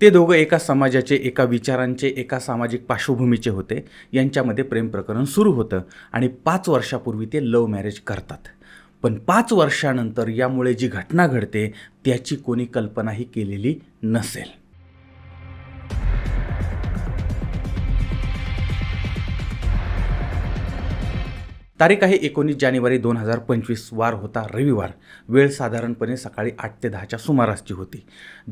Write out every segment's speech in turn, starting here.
ते दोघं एका समाजाचे एका विचारांचे एका सामाजिक पार्श्वभूमीचे होते. यांच्यामध्ये प्रेम प्रकरण सुरू होतं आणि पाच वर्षापूर्वी ते लव्ह मॅरेज करतात. पण पाच वर्षानंतर यामुळे जी घटना घडते त्याची कोणी कल्पनाही केलेली नसेल. तारीख आहे एकोणीस जानेवारी दोन हजार पंचवीस. वार होता रविवार. वेळ साधारणपणे सकाळी आठ ते दहाच्या सुमारासची होती.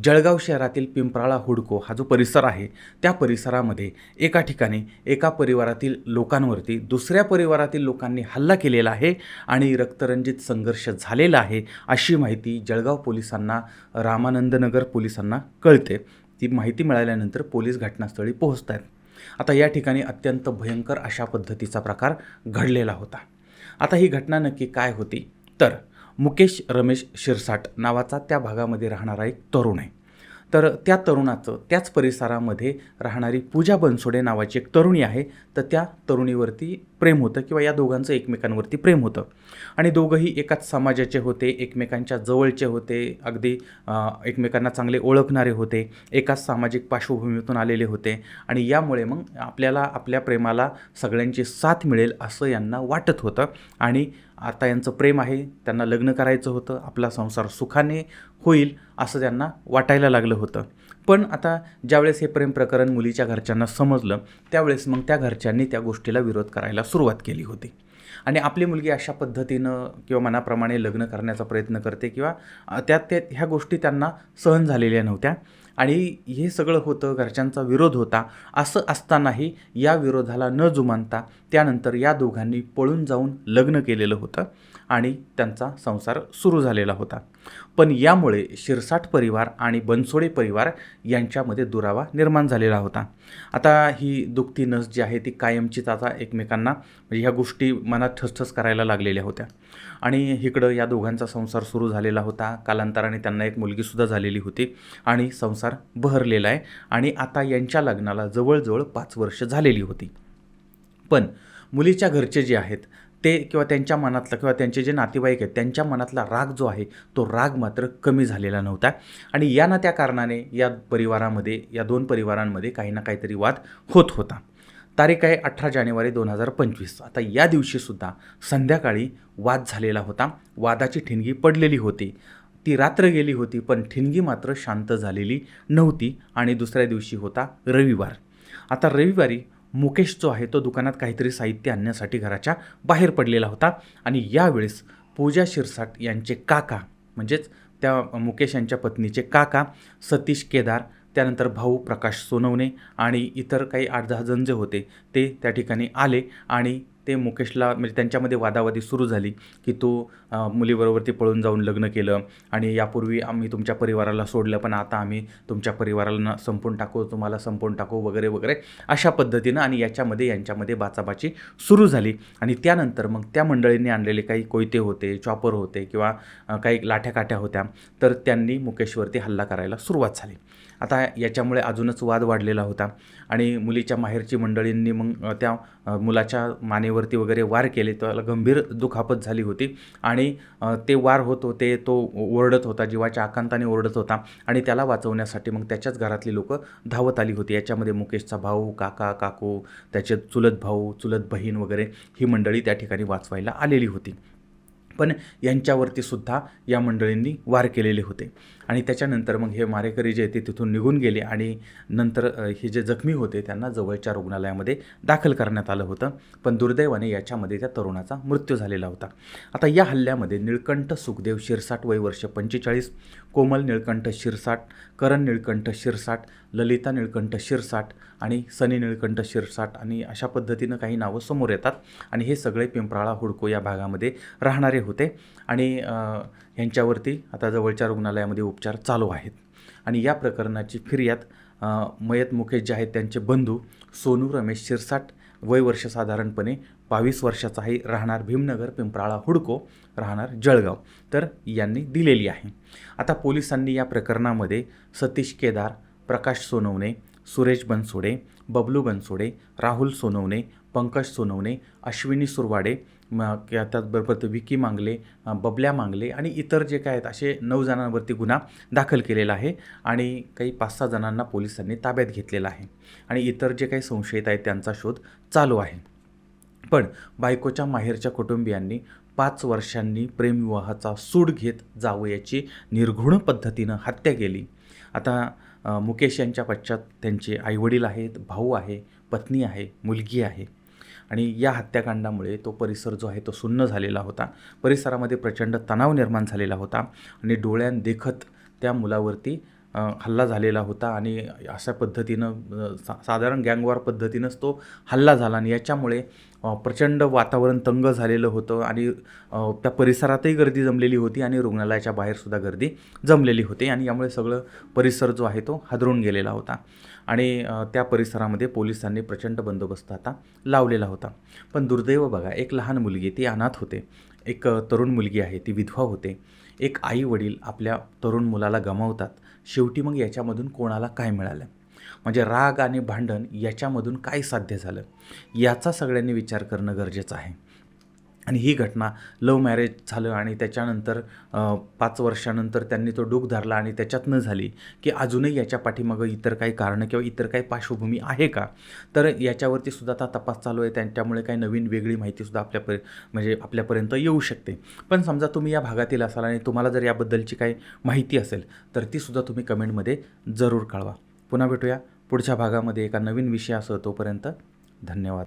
जळगाव शहरातील पिंपराळा हुडको हा जो परिसर आहे त्या परिसरामध्ये एका ठिकाणी एका परिवारातील लोकांवरती दुसऱ्या परिवारातील लोकांनी हल्ला केलेला आहे आणि रक्तरंजित संघर्ष झालेला आहे अशी माहिती जळगाव पोलिसांना रामानंदनगर पोलिसांना कळते. ती माहिती मिळाल्यानंतर पोलीस घटनास्थळी पोहोचत आहेत आता या ठिकाणी अत्यंत भयंकर अशा पद्धतीचा प्रकार घडलेला होता. आता ही घटना नक्की काय होती? तर मुकेश रमेश शिरसाट नावाचा त्या भागामध्ये राहणारा एक तरुण आहे. तर त्या तरुणाचं त्याच परिसरामध्ये राहणारी पूजा बनसोडे नावाची एक तरुणी आहे. तर त्या तरुणीवरती प्रेम होतं किंवा या दोघांचं एकमेकांवरती प्रेम होतं. आणि दोघंही एकाच समाजाचे होते एकमेकांच्या जवळचे होते अगदी एकमेकांना चांगले ओळखणारे होते एकाच सामाजिक पार्श्वभूमीतून आलेले होते. आणि यामुळे मग आपल्याला आपल्या प्रेमाला सगळ्यांची साथ मिळेल असं यांना वाटत होतं. आणि आता यांचं प्रेम आहे त्यांना लग्न करायचं होतं आपला संसार सुखाने होईल असं त्यांना वाटायला लागलं होतं. पण आता ज्यावेळेस हे प्रेम प्रकरण मुलीच्या घरच्यांना समजलं त्यावेळेस मग त्या घरच्यांनी त्या गोष्टीला विरोध करायला सुरुवात केली होती. आणि आपली मुलगी अशा पद्धतीनं किंवा मनाप्रमाणे लग्न करण्याचा प्रयत्न करते किंवा त्यात त्या त्या ह्या गोष्टी त्यांना सहन झालेल्या नव्हत्या. आणि हे सगळं होतं घरच्यांचा विरोध होता. असं असतानाही या विरोधाला न जुमानता त्यानंतर या दोघांनी पळून जाऊन लग्न केलेलं होतं आणि त्यांचा संसार सुरू झालेला होता. पण यामुळे शिरसाट परिवार आणि बनसोडे परिवार यांच्यामध्ये दुरावा निर्माण झालेला होता. आता ही दुखती नस जी आहे ती कायमचीच आता एकमेकांना म्हणजे ह्या गोष्टी मनात ठसठस करायला लागलेल्या होत्या. आणि इकडं या दोघांचा संसार सुरू झालेला होता. कालांतराने त्यांना एक मुलगीसुद्धा झालेली होती आणि संसार बहरलेला आहे. आणि आता यांच्या लग्नाला जवळजवळ पाच वर्ष झालेली होती. पण मुलीच्या घरचे जे आहेत ते किंवा त्यांच्या मनातला किंवा त्यांचे जे नातेवाईक आहेत त्यांच्या मनातला राग जो आहे तो राग मात्र कमी झालेला नव्हता. आणि या ना त्या कारणाने या परिवारामध्ये या दोन परिवारांमध्ये काही ना काहीतरी वाद होत होता. तारीख आहे अठरा जानेवारी दोन हजार पंचवीस. आता या दिवशीसुद्धा संध्याकाळी वाद झालेला होता. वादाची ठिणगी पडलेली होती. ती रात्र गेली होती पण ठिणगी मात्र शांत झालेली नव्हती आणि दुसऱ्या दिवशी होता रविवार. आता रविवारी मुकेश जो आहे तो दुकानात काहीतरी साहित्य आणण्यासाठी घराच्या बाहेर पडलेला होता. आणि यावेळेस पूजा शिरसाट यांचे काका म्हणजेच त्या मुकेश यांच्या पत्नीचे काका सतीश केदार त्यानंतर भाऊ प्रकाश सोनवणे आणि इतर काही आठ दहा जण जे होते ते त्या ठिकाणी आले आणि ते मुकेशला म्हणजे त्यांच्यामध्ये वादावादी सुरू झाली की तू मुलीबरोबर ती पळून जाऊन लग्न केलं आणि यापूर्वी आम्ही तुमच्या परिवाराला सोडलं पण आता आम्ही तुमच्या परिवाराला संपून टाकू तुम्हाला संपून टाकू वगैरे वगैरे अशा पद्धतीनं आणि याच्यामध्ये यांच्यामध्ये बाचाबाची सुरू झाली. आणि त्यानंतर मग त्या मंडळींनी आणलेले काही कोयते होते चॉपर होते किंवा काही लाठ्या काठ्या होत्या तर त्यांनी मुकेशवरती हल्ला करायला सुरुवात झाली. आता याच्यामुळे अजूनच वाद वाढलेला होता. आणि मुलीच्या माहेरची मंडळींनी मग त्या मुलाच्या मानेवरती वगैरे वार केले. त्याला गंभीर दुखापत झाली होती. आणि ते वार होत होते तो ओरडत होता जीवाच्या आकांताने ओरडत होता. आणि त्याला वाचवण्यासाठी मग त्याच्याच घरातली लोक धावत आली होती. याच्यामध्ये मुकेशचा भाऊ काका काकू त्याचे चुलत भाऊ चुलत बहीण वगैरे ही मंडळी त्या ठिकाणी वाचवायला आलेली होती. पण यांच्यावरती सुद्धा या मंडळींनी वार केलेले होते. आणि त्याच्यानंतर मग हे मारेकरी जे ते तिथून निघून गेले आणि नंतर हे जे जखमी होते त्यांना जवळच्या रुग्णालयामध्ये दाखल करण्यात आलं होतं. पण दुर्दैवाने याच्यामध्ये त्या तरुणाचा मृत्यू झालेला होता. आता या हल्ल्यामध्ये निळकंठ सुखदेव शिरसाट वय वर्ष पंचेचाळीस कोमल निळकंठ शिरसाट करण निळकंठ शिरसाट ललिता निळकंठ शिरसाट आणि सनी निळकंठ शिरसाट आणि अशा पद्धतीनं काही नावं समोर येतात. आणि हे सगळे पिंपराळा हुडको या भागामध्ये राहणारे होते. आणि ह्यांच्यावरती आता जवळच्या रुग्णालयामध्ये उपचार चालू आहेत. आणि या प्रकरणाची फिर्याद मयत मुकेश जे आहेत त्यांचे बंधू सोनू रमेश शिरसाट वय वर्ष साधारणपणे बावीस वर्षाचा आहे राहणार भीमनगर पिंपराळा हुडको राहणार जळगाव. तर यांनी दिलेली आहे. आता पोलिसांनी या प्रकरणामध्ये सतीश केदार प्रकाश सोनवणे सुरेश बनसोडे बबलू बनसोडे राहुल सोनवणे पंकज सोनवणे अश्विनी सुरवाडे म त्याचबरोबर विकी मांगले बबल्या मांगले आणि इतर जे काय आहेत असे नऊ जणांवरती गुन्हा दाखल केलेला आहे आणि काही पाच सहा जणांना पोलिसांनी ताब्यात घेतलेला आहे आणि इतर जे काही संशयित आहेत त्यांचा शोध चालू आहे. पण बायकोच्या माहेरच्या कुटुंबियांनी पाच वर्षांनी प्रेमविवाहाचा सूड घेत जावयाची निर्घृण पद्धतीनं हत्या केली. आता मुकेश यांच्या पश्चात त्यांचे आईवडील आहेत भाऊ आहे पत्नी आहे मुलगी आहे. आणि या हत्याकांडामुळे तो परिसर जो आहे तो सुन्न झालेला होता. परिसरामध्ये प्रचंड तणाव निर्माण झालेला होता आणि डोळ्यांदेखत त्या मुलावरती हल्ला झालेला होता आणि अशा पद्धतीनं सा साधारण गँगवार पद्धतीनंच तो हल्ला झाला आणि याच्यामुळे प्रचंड वातावरण तंग झालेलं होतं आणि त्या परिसरातही गर्दी जमलेली होती आणि रुग्णालयाच्या बाहेरसुद्धा गर्दी जमलेली होती आणि यामुळे सगळं परिसर जो आहे तो हादरून गेलेला होता. आणि त्या परिसरामध्ये पोलिसांनी प्रचंड बंदोबस्त आता लावलेला होता. पण दुर्दैव बघा एक लहान मुलगी ती अनाथ होते. एक तरुण मुलगी आहे ती विधवा होते. एक आई वडील आपल्या तरुण मुलाला गमावतात. शेवटी मग याच्यामधून कोणाला काय मिळालं? म्हणजे राग आणि भांडण याच्यामधून काय साध्य झालं? याचा सगळ्यांनी विचार करणं गरजेचं आहे. आणि ही घटना लव्ह मॅरेज झालं आणि त्याच्यानंतर पाच वर्षानंतर त्यांनी तो डूक धरला आणि त्याच्यातनं झाली की अजूनही याच्या पाठीमागं इतर काही कारणं किंवा इतर काही पार्श्वभूमी आहे का? तर याच्यावरती सुद्धा आता तपास चालू आहे. त्यांच्यामुळे काही नवीन वेगळी माहितीसुद्धा आपल्यापर्य म्हणजे आपल्यापर्यंत येऊ शकते. पण समजा तुम्ही या भागातील असाल आणि तुम्हाला जर याबद्दलची काही माहिती असेल तर तीसुद्धा तुम्ही कमेंटमध्ये जरूर कळवा. पुन्हा भेटूया. पुढच्या भागामध्ये एका नवीन विषयासह तोपर्यंत धन्यवाद.